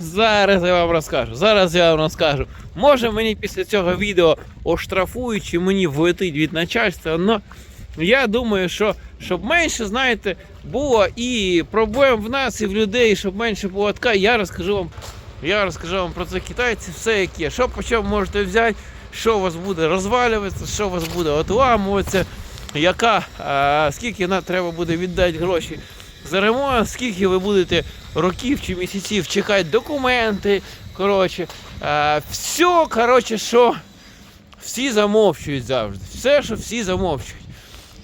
Зараз я вам розкажу. Зараз я вам розкажу. Може мені після цього відео оштрафують, чи мені влетить від начальства, але я думаю, що щоб менше, знаєте, було і проблем в нас, і в людей, щоб менше було така, я розкажу вам. Я розкажу вам про це китайці, все як є. Що по чому можете взяти, що у вас буде розвалюватися, що у вас буде отламуватися, яка, а, скільки на треба буде віддати гроші за скільки ви будете років чи місяців чекати документи. Коротше, а, все, коротше, що всі замовчують завжди. Все, що всі замовчують.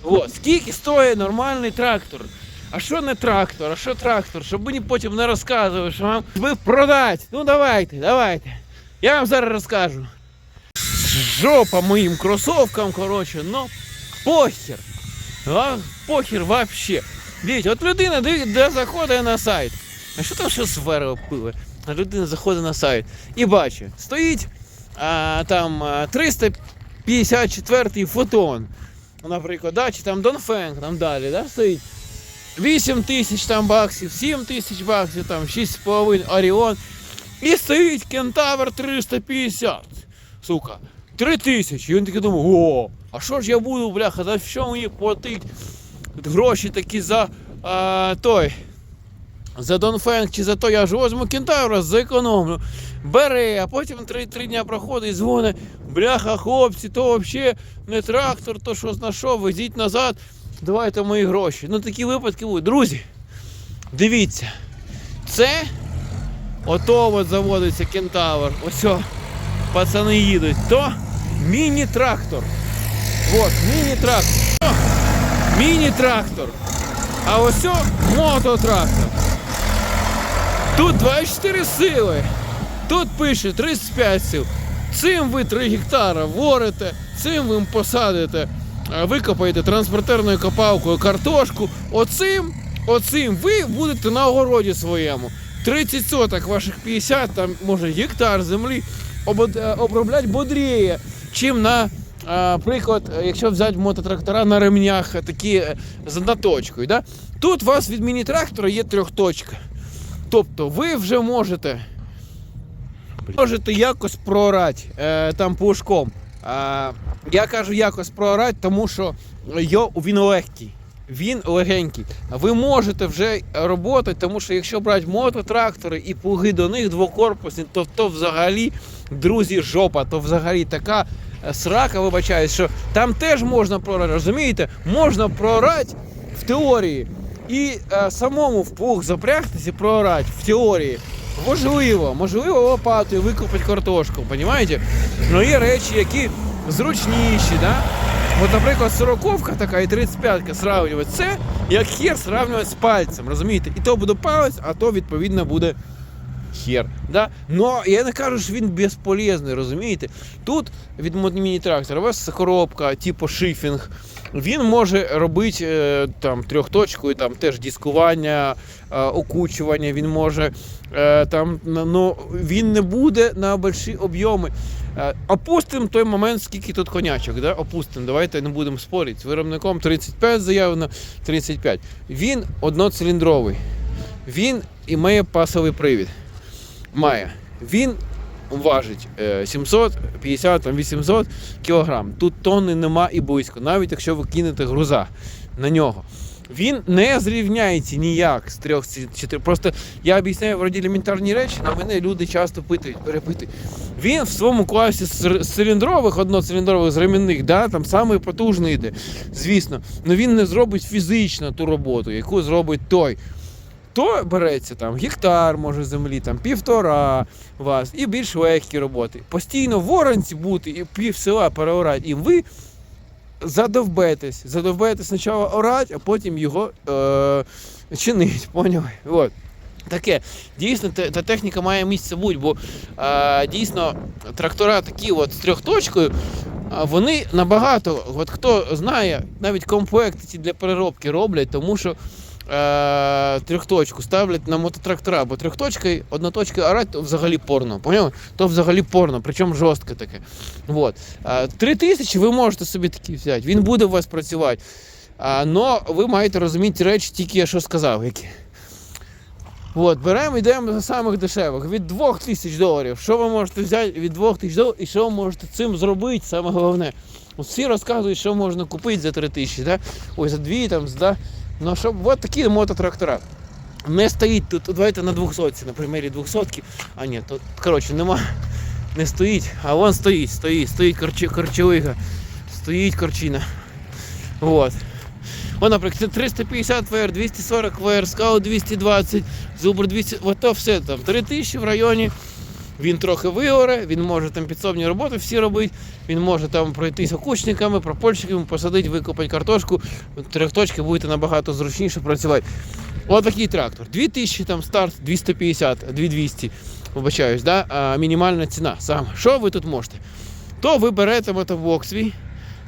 От, скільки стоїть нормальний трактор? А що не трактор? А що трактор? Щоб мені потім не розказували, що вам ви продать. Ну давайте, давайте. Я вам зараз розкажу. Жопа моїм кросовкам, коротше, ну похер. А, похер вообще. Дивіться, от людина диві- де заходить на сайт. А що там ще сфера пили? Людина заходить на сайт і бачить, стоїть а, там а, 354 фотон. Наприклад, да, чи там Донфенг, там далі, да, стоїть. 8 тисяч там баксів, 7 тисяч баксів, там 6,5 Оріон. І стоїть Кентавр 350. Сука, 3 тисячі. І він такий думає, о, а що ж я буду, бляха, за що мені платить гроші такі за а, той. За Донфенг чи за то я ж возьму кентавра, зекономлю. Бере, а потім три, дня проходить і дзвонить. Бляха, хлопці, то взагалі не трактор, то що знайшов, везіть назад, давайте мої гроші. Ну такі випадки будуть. Друзі, дивіться, це ото от заводиться кентавр. Ось, пацани їдуть. То міні-трактор. От, міні-трактор. Міні-трактор. А ось мототрактор. Тут 24 сили. Тут пише 35 сил. Цим ви 3 гектара ворите, цим ви посадите, е, викопаєте транспортерною копалкою картошку. Оцим, оцим ви будете на огороді своєму. 30 соток ваших 50, там може гектар землі е, бодріє, чим на приклад, е, якщо взяти мототрактора на ремнях е, такі е, з одноточкою. Да? Тут у вас від міні-трактора є трьохточка. Тобто ви вже можете можете якось проорати там пушком. Я кажу якось проорати, тому що йо, він легкий. Він легенький. Ви можете вже роботи, тому що якщо брати мототрактори і плуги до них двокорпусні, то, то взагалі, друзі, жопа, то взагалі така срака, вибачаюсь, що там теж можна прорати, розумієте? Можна прорати в теорії і е, самому в плуг запрягтися і проорати в теорії. Можливо, можливо, лопатою викопати картошку, розумієте? Ну є речі, які зручніші, да? От, наприклад, сороковка така і 35-ка сравнювати це, як хер сравнювати з пальцем, розумієте? І то буде палець, а то відповідно буде хер. Да? Но я не кажу, що він безполезний, розумієте? Тут від міні-трактора у вас коробка, типу шифінг. Він може робити е, там трьохточкою, там теж дискування, е, окучування, він може е, там, ну, він не буде на великі об'єми. Опустимо той момент, скільки тут конячок. Да? Опустимо, давайте не будемо спорити. З виробником 35 заявлено 35. Він одноциліндровий. Він і має пасовий привід. Має. Він важить е, 750 там, 800 кілограм. Тут тонни нема і близько, навіть якщо ви кинете груза на нього. Він не зрівняється ніяк з трьох чотирьох. Просто я об'ясняю вроді елементарні речі, на мене люди часто питають, перепитують. Він в своєму класі з циліндрових, одноциліндрових з ремінних, да, там самий потужний йде, звісно. але він не зробить фізично ту роботу, яку зробить той. То береться там гектар, може, землі, там півтора вас і більш легкі роботи. Постійно в оранці бути і пів села переорати. І ви задовбетесь. Задовбетесь спочатку орати, а потім його е, чинить. Поняли? От. Таке. Дійсно, та техніка має місце бути, бо е, дійсно трактора такі от з трьохточкою, вони набагато, от хто знає, навіть комплекти ці для переробки роблять, тому що е, трьохточку ставлять на мототрактора, бо трьохточка, одноточка орать, то взагалі порно. Поняли? То взагалі порно, причому жорстке таке. От. Е, Три тисячі ви можете собі такі взяти, він буде у вас працювати. А, но ви маєте розуміти речі, тільки я що сказав, які. От, беремо, йдемо за самих дешевих. Від 2 тисяч доларів. Що ви можете взяти від 2 тисяч доларів і що ви можете цим зробити, саме головне. Всі розказують, що можна купити за 3 тисячі, да? ой, за 2 там, за... Ну, щоб, от такі мототрактора. Не стоїть тут, давайте на 200, на примірі 200. А ні, тут, коротше, нема, не стоїть, а вон стоїть, стоїть, стоїть корчи, корчовига, стоїть корчина. Вот. Вон, наприклад, 350 ВР, 240 ВР, Скаут 220, Зубр 200, от то все там 3000 в районі. Він трохи вигоре, він може там підсобні роботи всі робити, він може там пройтися кучниками, пропольщиками, посадити, викопати картошку, трьохточки будете набагато зручніше працювати. Ось такий трактор. 2000 там старт, 250, 2200, вибачаюсь, да? а, мінімальна ціна. Саме. Що ви тут можете? То ви берете мотоблок свій,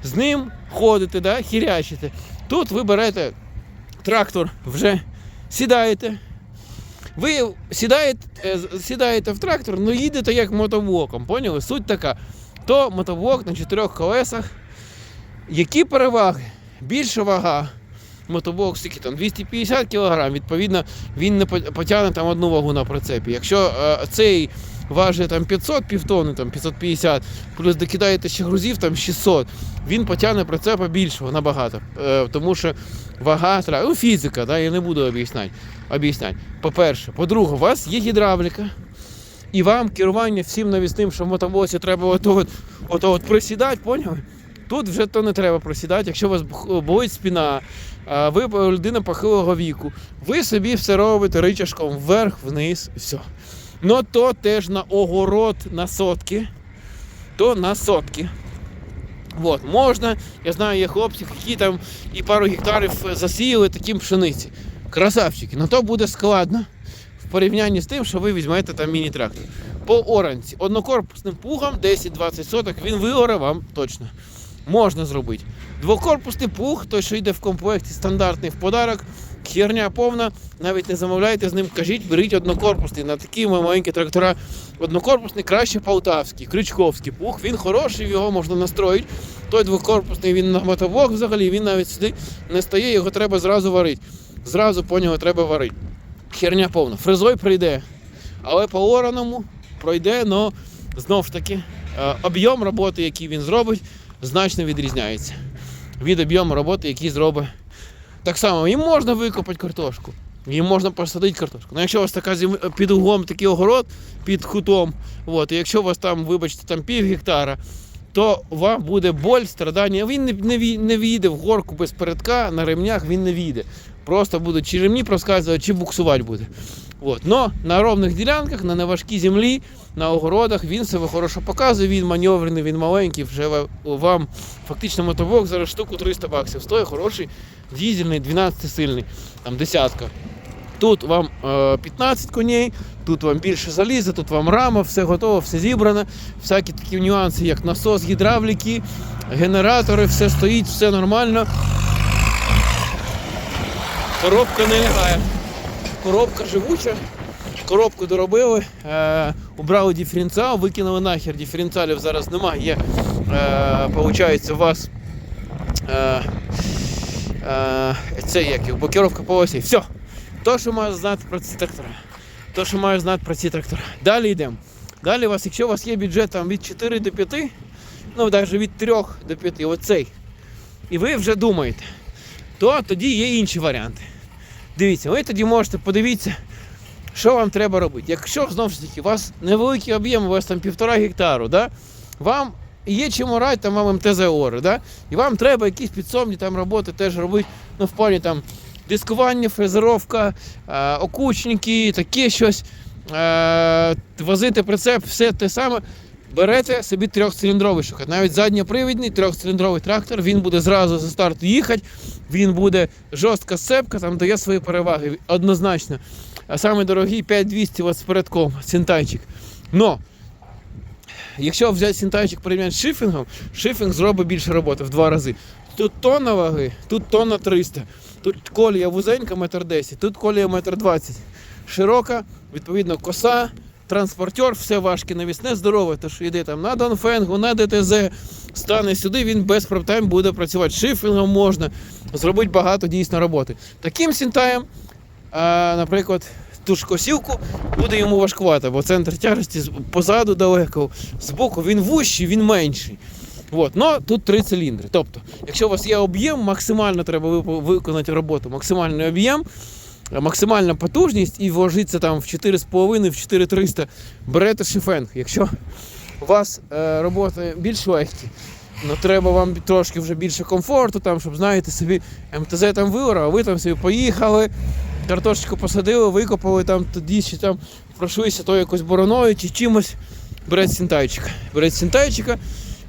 з ним ходите, да? хірячите. Тут ви берете трактор, вже сідаєте. Ви сідаєте, е, сідаєте в трактор, ну їдете як мотоблоком, поняли? Суть така. То мотоблок на чотирьох колесах. Які переваги? Більша вага. Мотоблок скільки там 250 кг, відповідно, він не потягне там одну вагу на прицепі. Якщо е, цей важить там 500 півтони, там 550, плюс докидаєте ще грузів там 600, він потягне прицепа більшого набагато. Е, тому що вага. Ну, фізика, да, я не буду об'ясняти. об'ясняти. По-перше, по-друге, у вас є гідравліка, і вам керування всім навісним, що в мотоблоці треба ото от, ото от присідати, поняли? Тут вже то не треба просідати, якщо у вас болить спина, ви людина похилого віку, ви собі все робите ричашком вверх, вниз, все. Ну то теж на огород на сотки, то на сотки. От, можна, я знаю, є хлопці, які там і пару гектарів засіяли таким пшениці. Красавчики, ну то буде складно в порівнянні з тим, що ви візьмете там міні-трактор. По оранці однокорпусним пугом 10-20 соток він вигоре вам точно. Можна зробити. Двокорпусний плуг, той, що йде в комплекті, стандартний в подарок, херня повна, навіть не замовляйте з ним, кажіть, беріть однокорпусний. На такі маленькі трактора однокорпусний краще полтавський, крючковський плуг, він хороший, його можна настроїти. Той двокорпусний він на мотоблок взагалі, він навіть сюди не стає, його треба зразу варити. Зразу по нього треба варити. Херня повна. Фрезой прийде, але по ораному пройде, але знову ж таки е, об'єм роботи, який він зробить, значно відрізняється від об'єму роботи, який зробить. Так само, їм можна викопати картошку, їм можна посадити картошку. Ну, якщо у вас така зім... під углом такий огород, під хутом, от, і якщо у вас там, вибачте, там пів гектара, то вам буде боль, страдання. Він не, не, не війде в горку без передка, на ремнях він не війде. Просто будуть чи ремні проскальзувати, чи буксувати буде. От. Но на ровних ділянках, на неважкій землі, на огородах він себе хорошо показує, він маневрений, він маленький, вже вам фактично мотоблок зараз штуку 300 баксів. Стоїть хороший дізельний, 12 сильний, там десятка. Тут вам е, 15 коней, тут вам більше заліза, тут вам рама, все готово, все зібрано. Всякі такі нюанси, як насос, гідравліки, генератори, все стоїть, все нормально. Коробка не лягає. Коробка живуча. Коробку доробили, е, убрали диференціал, викинули нахер. Диференціалів зараз немає. Є, е, у вас е, е, це як його, блокировка по осі. Все. То, що маю знати про ці трактора. То, що маю знати про ці трактора. Далі йдемо. Далі у вас, якщо у вас є бюджет там, від 4 до 5, ну навіть від 3 до 5, оцей, і ви вже думаєте, то тоді є інші варіанти. Дивіться, ви тоді можете подивитися, що вам треба робити. Якщо знову ж таки у вас невеликий об'єм, у вас там півтора гектару, да? вам є чим орати, там вам МТЗ ори, да? і вам треба якісь підсобні там роботи теж робити, ну, в плані там дискування, фрезеровка, е, окучники, таке щось, е, возити прицеп, все те саме. Берете собі трьохциліндровий шукати. Навіть задньопривідний трьохциліндровий трактор, він буде зразу за старт їхати, він буде жорстка сцепка, там дає свої переваги, однозначно. А саме дорогий 5200 от з передком, синтайчик. Но, якщо взяти синтайчик порівняти з шифінгом, шифінг зробить більше роботи в два рази. Тут тонна ваги, тут тонна 300. Тут колія вузенька, метр 10, тут колія метр 20. Широка, відповідно, коса, транспортер, все важке, навісне, здорове, то що йде там на Донфенгу, на ДТЗ, стане сюди, він без проблем буде працювати. Шифінгом можна зробити багато дійсно роботи. Таким сінтаєм, а, наприклад, ту ж косівку, буде йому важкувато, бо центр тяжесті позаду далеко, збоку він вущий, він менший. От, но тут три циліндри. Тобто, якщо у вас є об'єм, максимально треба виконати роботу, максимальний об'єм, максимальна потужність і вложиться там в 4,5, в 4300, берете шифенг. Якщо у вас е, роботи більш легкі, ну треба вам трошки вже більше комфорту, там, щоб знаєте, собі МТЗ там виграв, а ви там собі поїхали, картошечку посадили, викопали там тоді чи там пройшлися то якось бороною чи чимось. Берете сінтайчика. Берете сінтайчика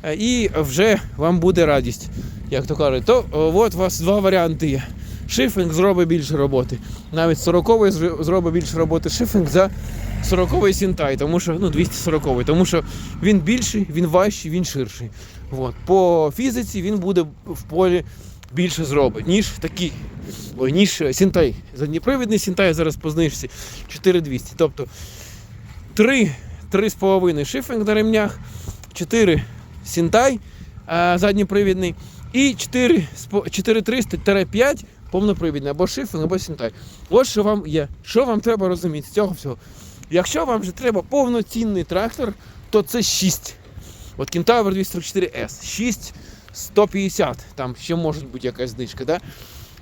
е, і вже вам буде радість, як то кажуть. То е, от у вас два варіанти є. Шифінг зробить більше роботи. Навіть 40-й зробить більше роботи шифінг за 40-й сінтай, тому що ну 240-й, тому що він більший, він важчий, він ширший. От. По фізиці він буде в полі більше зробить, ніж такий. Ой, ніж е, сінтай. Задніпривідний сінтай зараз по знижці 4200. Тобто 3, 3,5 шифінг на ремнях, 4 сінтай а, задніпривідний і 4, 4300-5 повнопривідний або шифінг, або сінтай. Ось що вам є. Що вам треба розуміти з цього всього? Якщо вам вже треба повноцінний трактор, то це 6. От Кентавр 244S, 6 150, там ще може бути якась знижка. Да?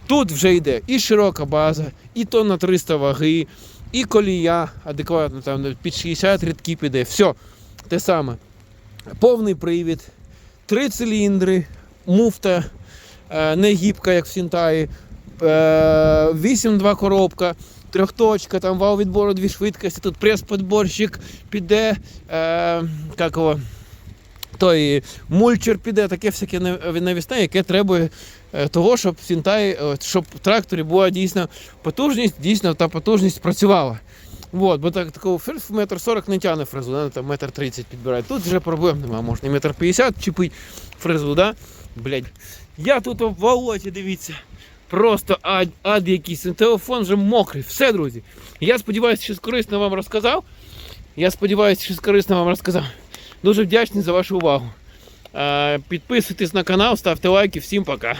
Тут вже йде і широка база, і тонна 300 ваги, і колія адекватно, там під 60 рядків піде. Все те саме. Повний привід, три циліндри, муфта е, не гібка, як в Сінтаї, 8-2 коробка, трьохточка, там вал відбору, дві швидкості, тут прес-подборщик піде, е, як його, той мульчер піде, таке всяке навісне, яке треба е, того, щоб в е, щоб в тракторі була дійсно потужність, дійсно та потужність працювала. Вот, бо так такого метр сорок не тягне фрезу, да, там метр тридцять підбирає. Тут вже проблем немає, можна метр п'ятдесят чіпить фрезу, да? Блять. Я тут в болоті, дивіться. Просто ад, ад якийсь. Телефон вже мокрий. Все, друзі. Я сподіваюся, що корисно вам розказав. Я сподіваюся, що корисно вам розказав. Дуже вдячний за вашу увагу. Підписуйтесь на канал, ставте лайки. Всім пока.